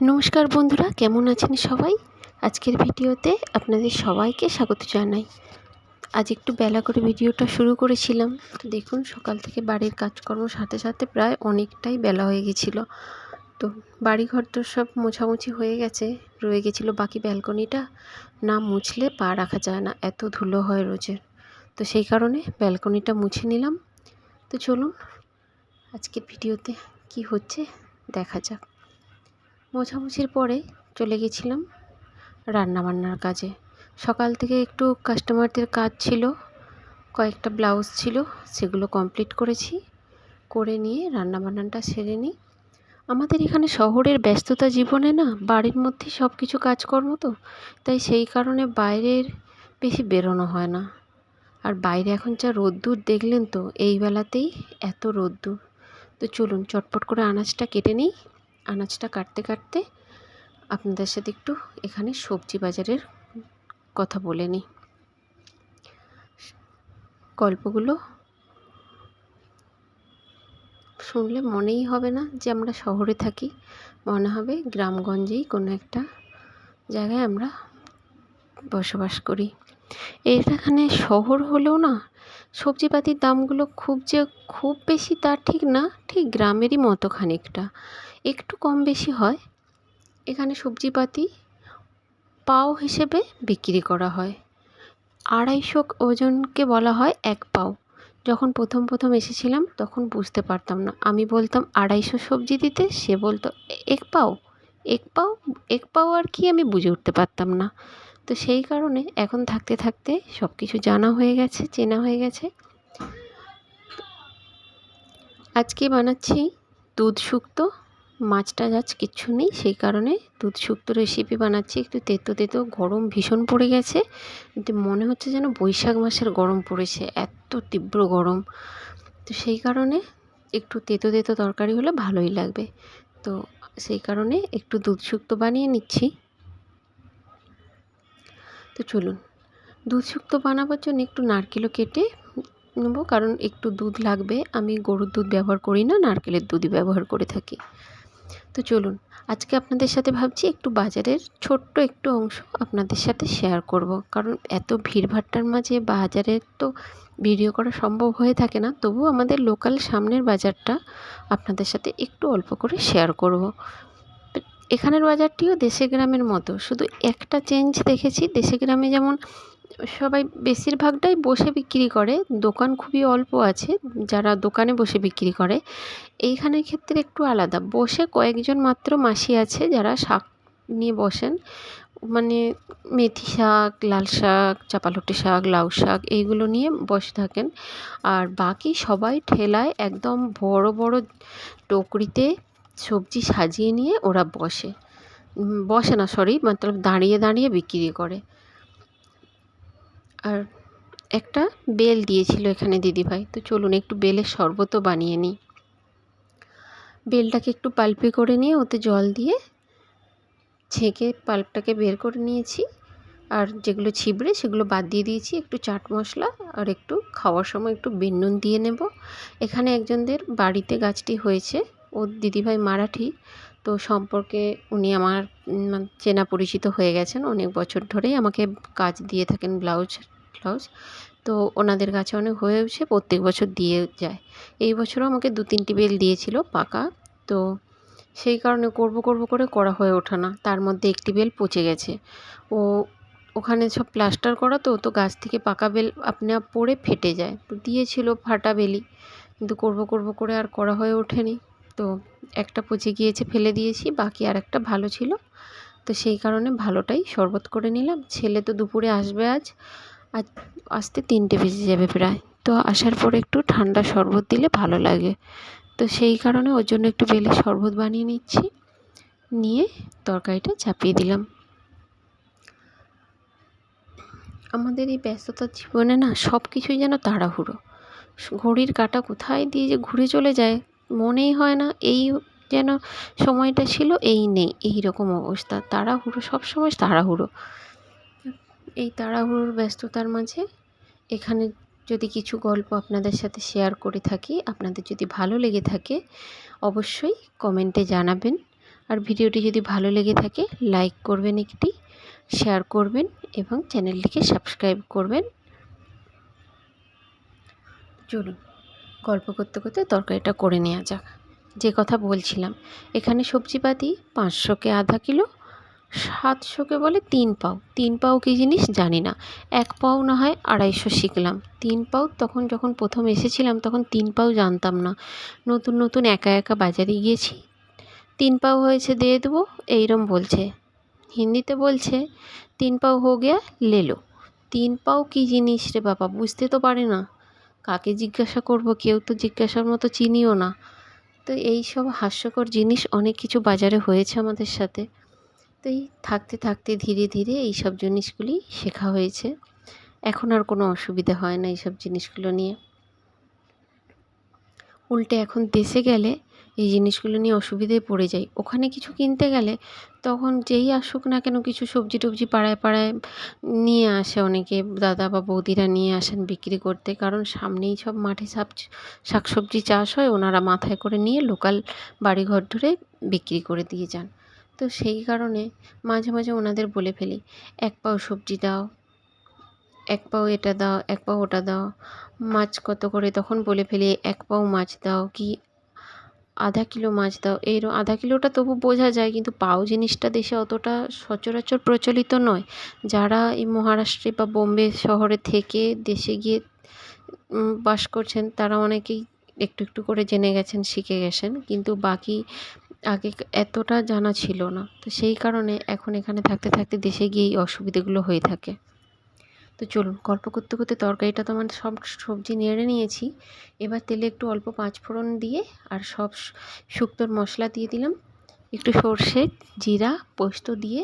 নমস্কার বন্ধুরা, কেমন আছেন সবাই? আজকের ভিডিওতে আপনাদের সবাইকে স্বাগত জানাই। আজ একটু বেলা করে ভিডিওটা শুরু করেছিলাম। তো দেখুন, সকাল থেকে বাড়ির কাজকর্ম সাথে সাথে প্রায় অনেকটাই বেলা হয়ে গেছিল। তো বাড়িঘর তো সব মোছামুছি হয়ে গেছে, রয়ে গেছিল বাকি ব্যালকনিটা। না মুছলে পা রাখা যায় না, এত ধুলো হয় রোজের তো সেই কারণে ব্যালকনিটা মুছে নিলাম। তো চলুন, আজকের ভিডিওতে কি হচ্ছে দেখা যাক। মোছামুছির পরে চলে গেছিলাম রান্নাবান্নার কাজে। সকাল থেকে একটু কাস্টমারদের কাজ ছিল, কয়েকটা ব্লাউজ ছিল, সেগুলো কমপ্লিট করেছি, করে নিয়ে রান্নাবান্নাটা সেরে নিই। আমাদের এখানে শহরের ব্যস্ততা জীবনে না বাড়ির মধ্যেই সব কিছু কাজকর্ম তো, তাই সেই কারণে বাইরের বেশি বেরোনো হয় না। আর বাইরে এখন যা রোদ্দুর দেখলেন তো, এই বেলাতেই এত রোদ্দুর। তো চলুন চটপট করে আনাজটা কেটে নিই। আনাজটা কাটতে কাটতে আপনাদের সাথে একটু এখানে সবজি বাজারের কথা বলে নিই। গল্পগুলো শুনলে মনেই হবে না যে আমরা শহরে থাকি। মনে হবে গ্রামগঞ্জেই কোনো একটা জায়গায় আমরা বসবাস করি। এখানে শহর হলেও না, সবজিপাতির দামগুলো খুব যে খুব বেশি তা ঠিক না, ঠিক গ্রামেরই মতো খানিকটা। একটু কম বেশি হয়, এখানে সবজিপাতি পাও হিসেবে বিক্রি করা হয়। আড়াইশো ওজনকে বলা হয় এক পাও। যখন প্রথম প্রথম এসেছিলাম, তখন বুঝতে পারতাম না। আমি বলতাম, আড়াইশো সবজি দিতে? সে বলতো, এক পাও এক পাও এক পাও আর কি? আমি বুঝে উঠতে পারতাম না। তো সেই কারণে এখন থাকতে থাকতে সব কিছু জানা হয়ে গেছে, চেনা হয়ে গেছে। আজকে বানাচ্ছি দুধ শুক্তো মাছটা টাছ কিচ্ছু নেই, সেই কারণে দুধ শুক্তো রেসিপি বানাচ্ছি। একটু তেতো তেতো, গরম ভীষণ পড়ে গেছে। মনে হচ্ছে যেন বৈশাখ মাসের গরম পড়েছে, এত তীব্র গরম। তো সেই কারণে একটু তেতো তেতো তরকারি হলে ভালোই লাগবে। তো সেই কারণে একটু দুধ শুক্তো বানিয়ে নিচ্ছি। তো চলুন, দুধ শুক্তো বানাবার জন্য একটু নারকেলও কেটে নেব, কারণ একটু দুধ লাগবে। আমি গরুর দুধ ব্যবহার করি না, নারকেলের দুধই ব্যবহার করে থাকি। তো চলুন, আজকে আপনাদের সাথে ভাবছি একটু বাজারের ছোট্ট একটু অংশ আপনাদের সাথে শেয়ার করব। কারণ এত ভিড়ভাট্টার মাঝে বাজারের তো ভিডিও করা সম্ভব হয়ে থাকে না, তবু আমাদের লোকাল সামনের বাজারটা আপনাদের সাথে একটু অল্প করে শেয়ার করব। এখানের বাজারটিও দেশে গ্রামের মতো, শুধু একটা চেঞ্জ দেখেছি, দেশে গ্রামে যেমন সবাই বেশিরভাগটাই বসে বিক্রি করে। দোকান খুবই অল্প আছে, যারা দোকানে বসে বিক্রি করে। এইখানের ক্ষেত্রে একটু আলাদা। বসে কয়েকজন মাত্র মাসি আছে যারা শাক নিয়ে বসেন। মানে মেথি শাক, লাল শাক, চাপালুটি শাক, লাউ শাক এইগুলো নিয়ে বসে থাকেন। আর বাকি সবাই ঠেলায় একদম বড় বড় টকরিতে সবজি সাজিয়ে নিয়ে ওরা বসে। বসে না সরি মতলব দাঁড়িয়ে দাঁড়িয়ে বিক্রি করে। আর একটা বেল দিয়েছিল এখানে দিদিভাই। তো চলুন একটু বেলের শরবতও বানিয়ে নিই। বেলটাকে একটু পাল্পে করে নিয়ে ওতে জল দিয়ে ছেঁকে পাল্পটাকে বের করে নিয়েছি। আর যেগুলো ছিবড়ে সেগুলো বাদ দিয়ে দিয়েছি। একটু চাট মশলা আর একটু খাওয়ার সময় একটু বেনুন দিয়ে নেব। এখানে একজনদের বাড়িতে গাছটি হয়েছে। ওর দিদিভাই মারাঠি। তো সম্পর্কে উনি আমার চেনা পরিচিত হয়ে গেছেন। অনেক বছর ধরেই আমাকে কাজ দিয়ে থাকেন ব্লাউজ ব্লাউজ তো ওনাদের কাছে অনেক হয়ে উঠছে প্রত্যেক বছর দিয়ে যায়। এই বছরও আমাকে দু তিনটি বেল দিয়েছিল পাকা। তো সেই কারণে করব করব করে করা হয়ে ওঠে না। তার মধ্যে একটি বেল পচে গেছে। ও ওখানে সব প্লাস্টার করা তো তো গাছ থেকে পাকা বেল আপনি আপ পড়ে ফেটে যায়। তো দিয়েছিল ফাটা বেলি কিন্তু করব করব করে আর করা হয়ে ওঠেনি। তো একটা পচে গিয়েছে, ফেলে দিয়েছি। বাকি আর একটা ভালো ছিল। তো সেই কারণে ভালোটাই শরবত করে নিলাম। ছেলে তো দুপুরে আসবে আজ। আজ আসতে তিনটে বেজে যাবে প্রায়। তো আসার পরে একটু ঠান্ডা শরবত দিলে ভালো লাগে। তো সেই কারণে ওর জন্য একটু বেলে শরবত বানিয়ে নিচ্ছি। নিয়ে তরকারিটা চাপিয়ে দিলাম। আমাদের এই ব্যস্ততার জীবনে না সব কিছুই যেন তাড়াহুড়ো। ঘড়ির কাঁটা কোথায় দিয়ে যে ঘুরে চলে যায় মনেই হয় না, এই যেন সময়টা ছিল এই নেই এই রকম অবস্থা। তাড়াহুড়ো সব সময় তাড়াহুড়ো। এই তাড়াহুড়োর ব্যস্ততার মাঝে এখানে যদি কিছু গল্প আপনাদের সাথে শেয়ার করে থাকি, আপনাদের যদি ভালো লেগে থাকে, অবশ্যই কমেন্টে জানাবেন। আর ভিডিওটি যদি ভালো লেগে থাকে লাইক করবেন একটি শেয়ার করবেন এবং চ্যানেলটিকে সাবস্ক্রাইব করবেন। চলুন, গল্প করতে করতে তরকারিটা করে নেওয়া যাক। যে কথা বলছিলাম, এখানে সবজিপাতি পাঁচশোকে আধা কিলো সাতশোকে বলে তিন পাও। তিন পাও কী জিনিস? জানি না। এক পাও না হয় আড়াইশো শিখলাম। তিন পাও তখন যখন প্রথম এসেছিলাম তখন তিন পাও জানতাম না। নতুন নতুন একা একা বাজারে গিয়েছি। তিন পাও হয়েছে দিয়ে দেবো, এইরম বলছে। হিন্দিতে বলছে, তিন পাও হো গিয়া লেলো। তিন পাও কী জিনিস রে বাবা, বুঝতে তো পারে না। কাকে জিজ্ঞাসা করব? কেউ তো জিজ্ঞাসার মতো চিনিও না। তো এই সব হাস্যকর জিনিস অনেক কিছু বাজারে হয়েছে আমাদের সাথে। তো এই থাকতে থাকতে ধীরে ধীরে এই সব জিনিসগুলি শেখা হয়েছে। এখন আর কোনো অসুবিধা হয় না এইসব জিনিসগুলো নিয়ে। উল্টে এখন দেশে গেলে এই জিনিসগুলো নিয়ে অসুবিধায় পড়ে যাই। ওখানে কিছু কিনতে গেলে তখন যেই আসুক না কেন কিছু সবজি টবজি পাড়ায় পাড়ায় নিয়ে আসে অনেকে। দাদা বা বৌদিরা নিয়ে আসেন বিক্রি করতে। কারণ সামনেই সব মাঠে শাক শাক সবজি চাষ হয়, ওনারা মাথায় করে নিয়ে লোকাল বাড়িঘর ধরে বিক্রি করে দিয়ে যান। তো সেই কারণে মাঝে মাঝে ওনাদের বলে ফেলি, এক পাও সবজি দাও, এক পাও এটা দাও, এক পাও ওটা দাও। মাছ কত করে তখন বলে ফেলি, এক পাও মাছ দাও কি আধা কিলো মাছ দাও? এই আধা কিলোটা তবু বোঝা যায়, কিন্তু পাও জিনিসটা দেশে অতটা সচরাচর প্রচলিত নয়। যারা এই মহারাষ্ট্রে বা বোম্বে শহরে থেকে দেশে গিয়ে বাস করছেন, তারা অনেকেই একটু একটু করে জেনে গেছেন, শিখে গেছেন, কিন্তু বাকি আগে এতটা জানা ছিল না। তো সেই কারণে এখন এখানে থাকতে থাকতে দেশে গিয়েই অসুবিধেগুলো হয়ে থাকে। তো চলুন, গল্প করতে করতে তরকারিটা তো আমার সব সবজি নেড়ে নিয়েছি। এবার তেলে একটু অল্প পাঁচ ফোড়ন দিয়ে আর সব শুক্তোর মশলা দিয়ে দিলাম। একটু সর্ষে, জিরা, পোস্ত দিয়ে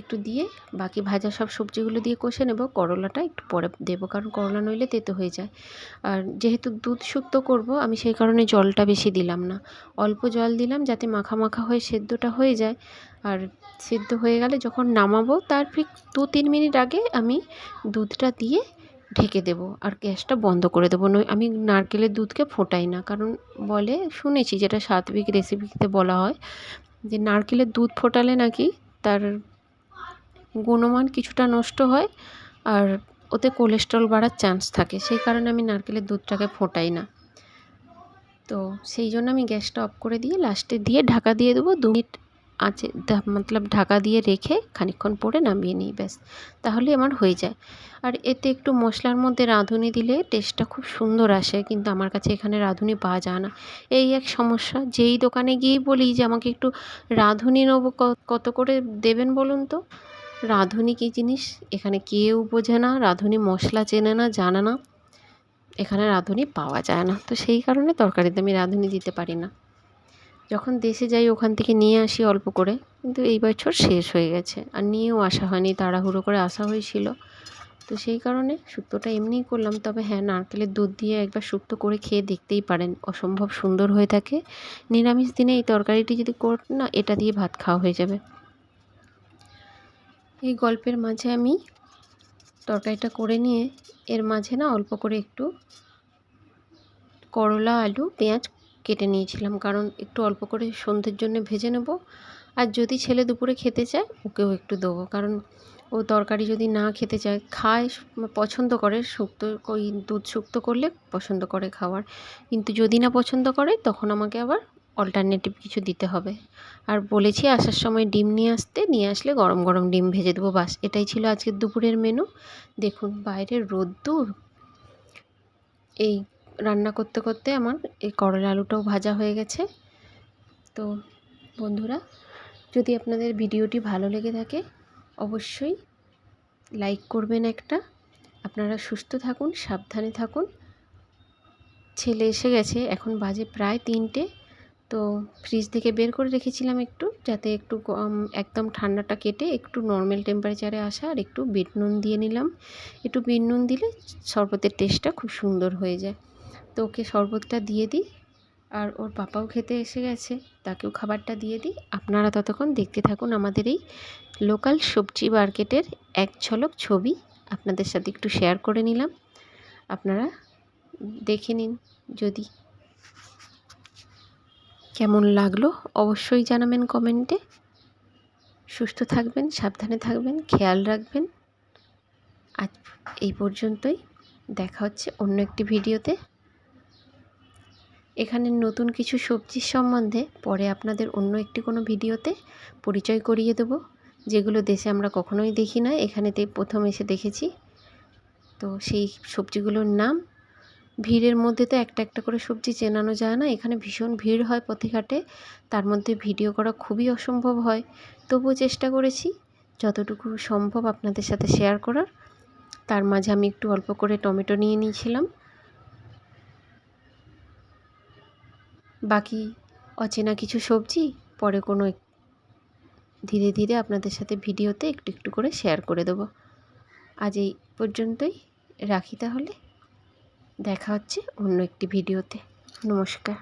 একটু দিয়ে বাকি ভাজা সব সবজিগুলো দিয়ে কষে নেব। করলাটা একটু পরে দেবো, কারণ করলা নইলে তেতো হয়ে যায়। আর যেহেতু দুধ শুক্তো করব, আমি সেই কারণে জলটা বেশি দিলাম না। অল্প জল দিলাম যাতে মাখা মাখা হয়ে সেদ্ধটা হয়ে যায়। আর সেদ্ধ হয়ে গেলে যখন নামাবো, তার ঠিক দু তিন মিনিট আগে আমি দুধটা দিয়ে ঢেকে দেবো আর গ্যাসটা বন্ধ করে দেবো। নয় আমি নারকেলের দুধকে ফোটাই না, কারণ বলে, শুনেছি যেটা সাত্বিক রেসিপিতে বলা হয় যে, নারকেলের দুধ ফোটালে নাকি তার গুণমান কিছুটা নষ্ট হয় আর ওতে কোলেস্ট্রল বাড়ার চান্স থাকে। সেই কারণে আমি নারকেলের দুধটাকে ফোটাই না। তো সেই জন্য আমি গ্যাসটা অফ করে দিয়ে লাস্টে দিয়ে ঢাকা দিয়ে দেবো। দু মিনিট আঁচে মতলব ঢাকা দিয়ে রেখে খানিকক্ষণ পরে নামিয়ে নিই, ব্যাস। তাহলে আমার হয়ে যায়। আর এতে একটু মশলার মধ্যে রাঁধুনি দিলে টেস্টটা খুব সুন্দর আসে, কিন্তু আমার কাছে এখানে রাঁধুনি পাওয়া যায় না। এই এক সমস্যা। যেই দোকানে গিয়েই বলি যে আমাকে একটু রাঁধুনি নেব কত করে দেবেন বলুন তো? রাঁধুনি কী জিনিস? এখানে কেউ বোঝে না, রাঁধুনি মশলা চেনে না, জানে না। এখানে রাঁধুনি পাওয়া যায় না। তো সেই কারণে তরকারিতে আমি রাঁধুনি দিতে পারি না। যখন দেশে যাই, ওখান থেকে নিয়ে আসি অল্প করে। কিন্তু এই বছর শেষ হয়ে গেছে। আর নিয়েও আসা হয়নি, তাড়াহুড়ো করে আসা হয়েছিল। তো সেই কারণে শুক্তোটা এমনিই করলাম। তবে হ্যাঁ নারকেলের দুধ দিয়ে একবার শুক্তো করে খেয়ে দেখতেই পারেন। অসম্ভব সুন্দর হয়ে থাকে। নিরামিষ দিনে এই তরকারিটি যদি কর না, এটা দিয়ে ভাত খাওয়া হয়ে যাবে। এই গল্পের মাঝে আমি তরকারিটা করে নিয়ে এর মাঝে না অল্প করে একটু করলা, আলু, পেঁয়াজ কেটে নিয়েছিলাম। কারণ একটু অল্প করে সন্ধ্যের জন্য ভেজে নেব। আর যদি ছেলে দুপুরে খেতে চায়, ওকেও একটু দেবো। কারণ ও তরকারি যদি না খেতে চায়, খায়, পছন্দ করে, শুক্তো ওই দুধ শুক্তো করলে পছন্দ করে খাওয়ার। কিন্তু যদি না পছন্দ করে, তখন আমাকে আবার অল্টারনেটিভ কিছু দিতে হবে। আর বলেছি আসার সময় ডিম নিয়ে আসতে, নিয়ে আসলে গরম গরম ডিম ভেজে দেবো বাস। এটাই ছিল আজকের দুপুরের মেনু দেখুন, বাইরের রোদ্দুর। এই রান্না করতে করতে আমার এই করলা আলুটাও ভাজা হয়ে গেছে। তো বন্ধুরা, যদি আপনাদের ভিডিওটি ভালো লেগে থাকে, অবশ্যই লাইক করবেন একটা। আপনারা সুস্থ থাকুন, সাবধানে থাকুন। ছেলে এসে গেছে, এখন বাজে প্রায় তিনটে। তো ফ্রিজ থেকে বের করে রেখেছিলাম একটু, যাতে একটু একদম ঠান্ডাটা কেটে একটু নর্মাল টেম্পারেচারে আসা আর একটু বিট নুন দিয়ে নিলাম। একটু বিট নুন দিলে শরবতের টেস্টটা খুব সুন্দর হয়ে যায়। তো ওকে শরবতটা দিয়ে দিই, আর ওর পাপাও খেতে এসে গেছে, তাকেও খাবারটা দিয়ে দিই। আপনারা ততক্ষণ দেখতে থাকুন আমাদের এই লোকাল সবজি মার্কেটের এক ঝলক ছবি। আপনাদের সাথে একটু শেয়ার করে নিলাম। আপনারা দেখে নিন যদি কেমন লাগল অবশ্যই জানাবেন কমেন্টে। সুস্থ থাকবেন, সাবধানে থাকবেন, খেয়াল রাখবেন। আজ এই পর্যন্তই, দেখা হচ্ছে অন্য একটি ভিডিওতে। এখানে নতুন কিছু সবজির সম্বন্ধে পরে আপনাদের অন্য একটি কোনো ভিডিওতে পরিচয় করিয়ে দেব, যেগুলো দেশে আমরা কখনোই দেখি না। এখানেতে প্রথম এসে দেখেছি। তো সেই সবজিগুলোর নাম ভিড়ের মধ্যে তো একটা একটা করে সবজি চেনানো যায় না, এখানে ভীষণ ভিড় হয় পথেঘাটে, তার মধ্যে ভিডিও করা খুবই অসম্ভব হয়। তবুও চেষ্টা করেছি, যতটুকু সম্ভব আপনাদের সাথে শেয়ার করার। তার মাঝে আমি একটু অল্প করে টমেটো নিয়ে নিয়েছিলাম। বাকি অচেনা কিছু সবজি পরে কোনো ধীরে ধীরে আপনাদের সাথে ভিডিওতে একটু একটু করে শেয়ার করে দেবো। আজ এই পর্যন্তই, রাখি তাহলে। দেখা হচ্ছে অন্য একটি ভিডিওতে। নমস্কার।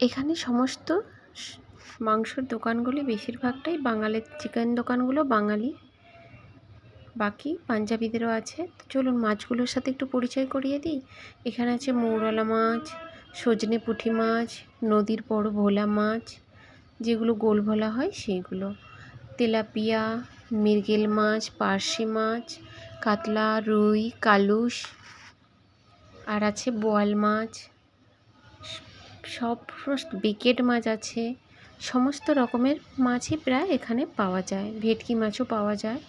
এখানে সমস্ত মাংসর দোকানগুলি বেশিরভাগটাই বাঙালির চিকেন দোকানগুলো বাঙালি। বাকি পাঞ্জাবিদেরও আছে। তো চলুন মাছগুলোর সাথে একটু পরিচয় করিয়ে দিই। এখানে আছে মৌরলা মাছ, সজনে পুঁটি মাছ, নদীর বড় ভোলা মাছ, যেগুলো গোল ভোলা হয় সেইগুলো। তেলাপিয়া, মৃগেল মাছ, পার্শে মাছ, কাতলা, রুই, কালুস, আর আছে বোয়াল মাছ। সব বিকেট মাছ আছে। সমস্ত রকমের মাছই প্রায় এখানে পাওয়া যায়। ভেটকি মাছও পাওয়া যায়।